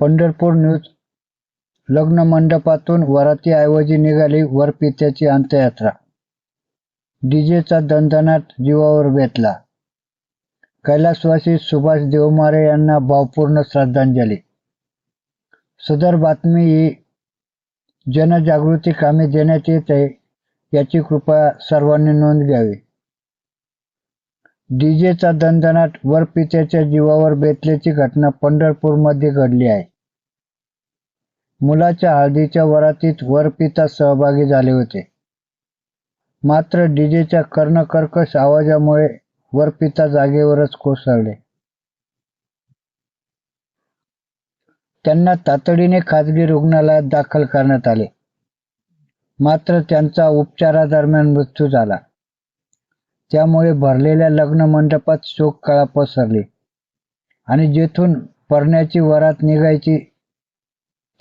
Pandharpur news. लग्न मंडपातून वरातीऐवजी निघाली वरपित्याची अंत्ययात्रा. डीजेचा दणदणाट जीवावर बेतला. कैलासवासी सुभाष देवमारे यांना भावपूर्ण श्रद्धांजली. सदर बातमी ही जनजागृती कामे देण्यात येत आहे याची कृपया सर्वांनी नोंद घ्यावी. डीजेचा दणदणाट वरपित्याच्या जीवावर बेतल्याची घटना पंढरपूरमध्ये घडली आहे. मुलाच्या हळदीच्या वरातीत वरपिता सहभागी झाले होते. मात्र डीजेच्या कर्णकर्कश आवाजामुळे वरपिता जागेवरच कोसळले. त्यांना तातडीने खाजगी रुग्णालयात दाखल करण्यात आले. मात्र त्यांचा उपचारादरम्यान मृत्यू झाला. त्यामुळे भरलेल्या लग्न मंडपात शोककळा पसरली. आणि जेथून परण्याची वरात निघायची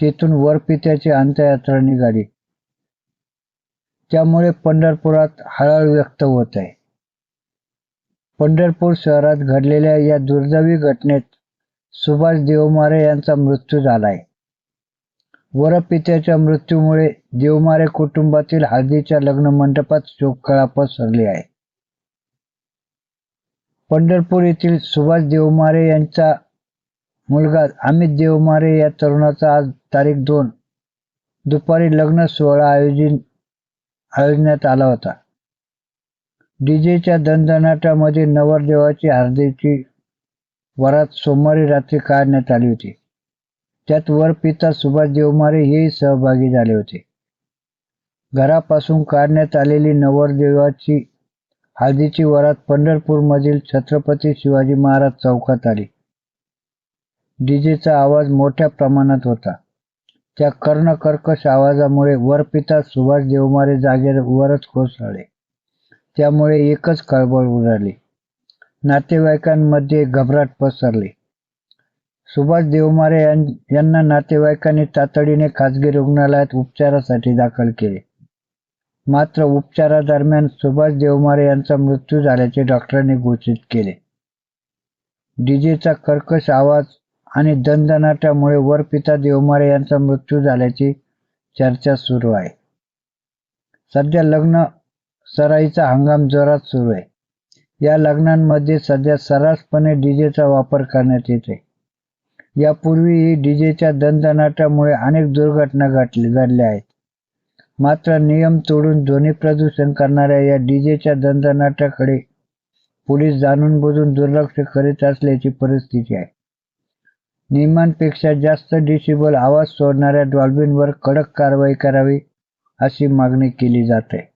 तेथून वरपित्याची अंत्ययात्रा निघाली. त्यामुळे पंढरपुरात हळहळ व्यक्त होत आहे. पंढरपूर शहरात घडलेल्या या दुर्दैवी घटनेत सुभाष देवमारे यांचा मृत्यू झालाय. वरपित्याच्या मृत्यूमुळे देवमारे कुटुंबातील हळदीच्या लग्न मंडपात शोककळा पसरली आहे. पंढरपूर येथील सुभाष देवमारे यांचा मुलगा अमित देवमारे या तरुणाचा आज तारीख दोन दुपारी लग्न सोहळा आयोजित आयोजण्यात आला होता. डीजेच्या दणदणाटामध्ये नवरदेवाची हळदीची वरात सोमवारी रात्री काढण्यात आली होती. त्यात वर पिता सुभाष देवमारे हेही सहभागी झाले होते. घरापासून काढण्यात आलेली नवरदेवाची हळदीची वरात पंढरपूरमधील छत्रपती शिवाजी महाराज चौकात आली. डीजेचा आवाज मोठ्या प्रमाणात होता. त्या कर्णकर्कश आवाजामुळे वरपिता सुभाष देवमारे जागेवरच कोसळले. त्यामुळे एकच कळबळ उडाली. नातेवाईकांमध्ये घबराट पसरली. सुभाष देवमारे यांना नातेवाईकांनी तातडीने खाजगी रुग्णालयात उपचारासाठी दाखल केले. मात्र उपचारादरम्यान सुभाष देवमारे यांचा मृत्यू झाल्याचे डॉक्टरांनी घोषित केले. डीजेचा कर्कश आवाज आणि दणदणाट्यामुळे वरपिता देवमारे यांचा मृत्यू झाल्याची चर्चा सुरू आहे. सध्या लग्न सराईचा हंगाम जोरात सुरू आहे. या लग्नांमध्ये सध्या सर्रासपणे डीजेचा वापर करण्यात येते यापूर्वीही डीजेच्या दणदणाट्यामुळे अनेक दुर्घटना घटली घडल्या आहेत. मात्र नियम तोडून ध्वनी प्रदूषण करणाऱ्या या डीजेच्या दणदणाटाकडे पोलीस जाणून बुजून दुर्लक्ष करीत असल्याची परिस्थिती आहे. नियमांपेक्षा जास्त डिसिबल आवाज सोडणाऱ्या डॉल्बिनवर कडक कारवाई करावी अशी मागणी केली जाते.